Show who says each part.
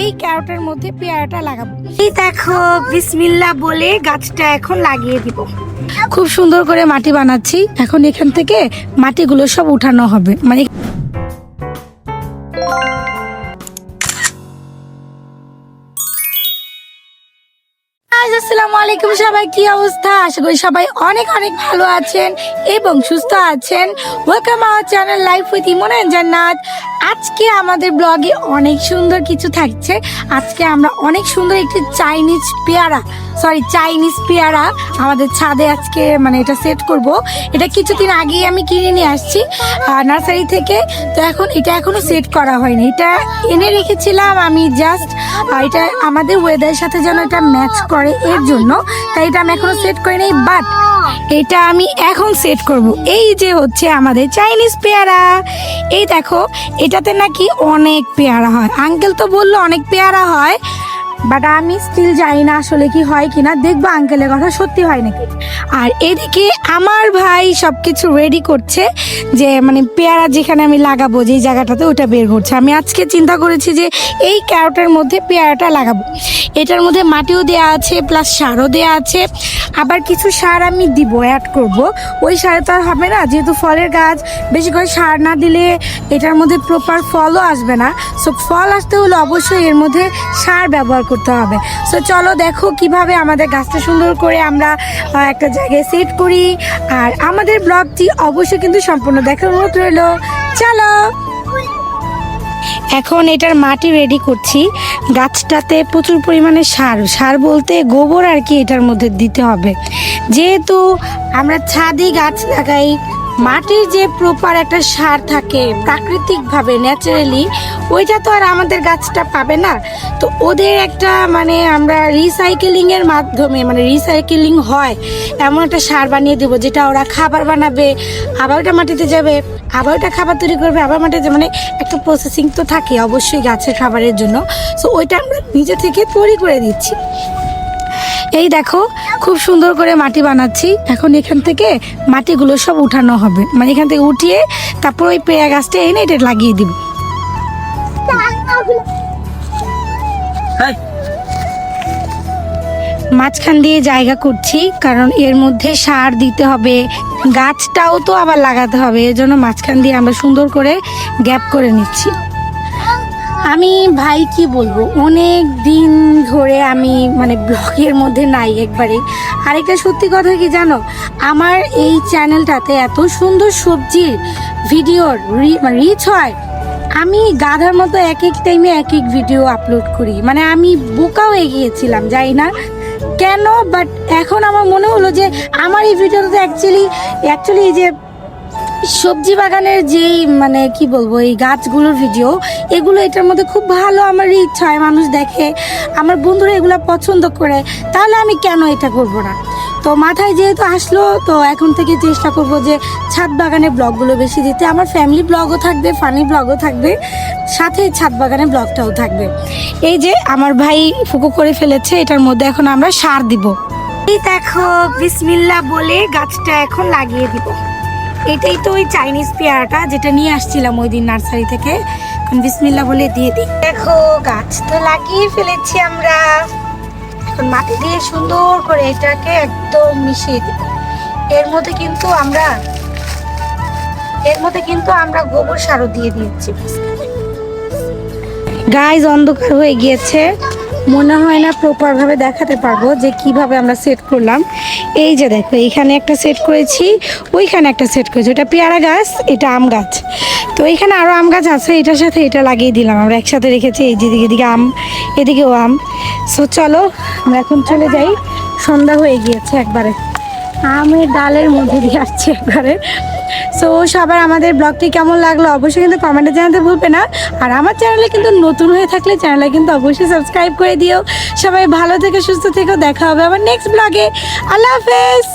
Speaker 1: এই ক্যারটের মধ্যে পেয়ারাটা লাগাবো। এই দেখো বিসমিল্লা বলে গাছটা এখন লাগিয়ে দিব। খুব সুন্দর করে মাটি বানাচ্ছি। এখন এখান থেকে মাটিগুলো সব উঠানো হবে। মানে আসসালামু আলাইকুম সবাই কি অবস্থা? আশা করি সবাই অনেক অনেক ভালো আছেন এবং সুস্থ আছেন। Welcome our channel life with Emon Jannat আজকে আমাদের ব্লগে অনেক সুন্দর কিছু থাকছে। আজকে আমরা অনেক সুন্দর একটি চাইনিজ পেয়ারা সরি চাইনিজ পেয়ারা আমাদের ছাদে আজকে মানে এটা সেট করব। এটা কিছুদিন আগেই আমি কিনে নিয়ে আসছি নার্সারি থেকে। তো এখন এটা এখনও সেট করা হয়নি। এটা এনে রেখেছিলাম আমি জাস্ট এটা আমাদের ওয়েদারের সাথে যেন এটা ম্যাচ করে এর জন্য। তাই এটা আমি এখনও সেট করিনি বাট এটা আমি এখন সেট করব। এই যে হচ্ছে আমাদের চাইনিজ পেয়ারা। এই দেখো এটাতে নাকি অনেক পেয়ারা হয়। আঙ্কেল তো বলল অনেক পেয়ারা হয় বাট আমি স্টিল জানি না আসলে কি হয় কিনা। দেখব আঙ্কেলের কথা, সত্যি হয় নাকি? আর এদিকে আমার ভাই সব কিছু রেডি করছে যে মানে পেয়ারা যেখানে আমি লাগাবো, যেই জায়গাটাতে ওটা বের করছে। আমি আজকে চিন্তা করেছি যে, এই ক্যারটের মধ্যে পেয়ারাটা লাগাবো। এটার মধ্যে মাটিও দেওয়া আছে প্লাস সারও দেওয়া আছে। আবার কিছু সার আমি দিব অ্যাড করব। ওই সারে তো আর হবে না, যেহেতু ফলের গাছ, বেশি করে সার না দিলে এটার মধ্যে প্রপার ফলও আসবে না। সো ফল আসতে হলে অবশ্যই এর মধ্যে সার ব্যবহার করতে হবে। সো চলো দেখো কীভাবে আমাদের গাছটা সুন্দর করে আমরা একটা জায়গায় সেট করি। আর আমাদের ব্লগটি অবশ্যই কিন্তু সম্পূর্ণ দেখার অনুরোধ রইল। চলো! এখন এটার মাটি রেডি করছি। গাছটাতে প্রচুর পরিমাণে সার। সার বলতে গোবর আর কি এটার মধ্যে দিতে হবে। যেহেতু আমরা ছাদে গাছ লাগাই মাটির যে প্রপার একটা সার থাকে প্রাকৃতিকভাবে ন্যাচারালি ওইটা তো আর আমাদের গাছটা পাবে না। তো ওদের একটা মানে আমরা রিসাইকেলিং এর মাধ্যমে মানে রিসাইকেলিং হয়, এমন একটা সার বানিয়ে দেবো যেটা ওরা খাবার বানাবে, আবার ওটা মাটিতে যাবে, আবার ওটা খাবার তৈরি করবে, আবার মাটিতে মানে একটা প্রসেসিং তো থাকে অবশ্যই গাছের খাবারের জন্য। সো ওইটা আমরা নিজে থেকে তৈরি করে দিচ্ছি। এই দেখো, খুব সুন্দর করে মাটি বানাচ্ছি। এখন এখান থেকে মাটিগুলো সব উঠানো হবে। মানে এখান থেকে উঠিয়ে তারপর ওই পেয়া গাছটা এনে এটা লাগিয়ে দিব। মাঝখান দিয়ে জায়গা করছি, কারণ এর মধ্যে সার দিতে হবে। গাছটাও তো আবার লাগাতে হবে এর জন্য মাঝখান দিয়ে আমরা সুন্দর করে গ্যাপ করে নিচ্ছি। আমি ভাই কি বলব, অনেক দিন ধরে আমি মানে ব্লগের মধ্যে নাই একবারে। আরেকটা সত্যি কথা কি জানো, আমার এই চ্যানেলটাতে এত সুন্দর সবজির ভিডিওর রিচ হয়। আমি গাধার মতো এক এক টাইমে এক এক ভিডিও আপলোড করি। মানে আমি বোকাও এগিয়েছিলাম যাই না? কেন? বাট এখন আমার মনে হলো যে, আমার এই ভিডিওতে অ্যাকচুয়ালি অ্যাকচুয়ালি এই যে সবজি বাগানের যেই মানে কি বলব, এই গাছগুলোর ভিডিও এগুলো এটার মধ্যে খুব ভালো আমার ইচ্ছা হয়, মানুষ দেখে, আমার বন্ধুরা এগুলো পছন্দ করে, তাহলে আমি কেন এটা করব না? তো মাথায় যেহেতু আসলো, তো এখন থেকে চেষ্টা করব যে ছাদ বাগানে ব্লগগুলো বেশি দিতে। আমার ফ্যামিলি ব্লগও থাকবে ফানি ব্লগও থাকবে, সাথে ছাদ বাগানে ব্লগটাও থাকবে। এই যে আমার ভাই ফুকো করে ফেলেছে, এটার মধ্যে এখন আমরা সার দিব। এই দেখো বিসমিল্লা বলে গাছটা এখন লাগিয়ে দিব। এটাই তো ওই চাইনিজ পেয়ারাটা যেটা নিয়ে আসছিলাম ওই দিন নার্সারি থেকে। বিসমিল্লা বলে দিয়ে দিই। দেখো, গাছ তো লাগিয়ে ফেলেছি আমরা। এখন মাটি দিয়ে সুন্দর করে এটাকে একদম মিশিয়ে দিই। এর মধ্যে কিন্তু আমরা, এর মধ্যে কিন্তু আমরা গোবর সারও দিয়ে দিয়েছি। গাইজ অন্ধকার হয়ে গিয়েছে। মনে হয় না প্রপারভাবে দেখাতে পারব যে কীভাবে আমরা সেট করলাম। এই যে দেখো এইখানে একটা সেট করেছি, ওইখানে একটা সেট করেছি। ওটা পেয়ারা গাছ, এটা আম গাছ। তো এখানে আরও আম গাছ আছে, এটার সাথে এটা লাগিয়ে দিলাম। আমরা একসাথে রেখেছি, এই যেদিকে এদিকে আম, এদিকেও আম। সো চলো, আমরা এখন চলে যাই। সন্ধ্যা হয়ে গিয়েছে একবারে। আমের ডালের মধ্যে দিয়ে আসছে একবারে। সো সবার আমাদের ব্লগটি কেমন লাগল অবশ্যই কিন্তু কমেন্টে জানাতে ভুলবে না। আর আমার চ্যানেলে কিন্তু নতুন হয়ে থাকলে চ্যানেলে কিন্তু অবশ্যই সাবস্ক্রাইব করে দিও। সবাই ভালো থেকে, সুস্থ থেকেও দেখা হবে আবার নেক্সট ব্লগে আল্লাহ হাফেজ।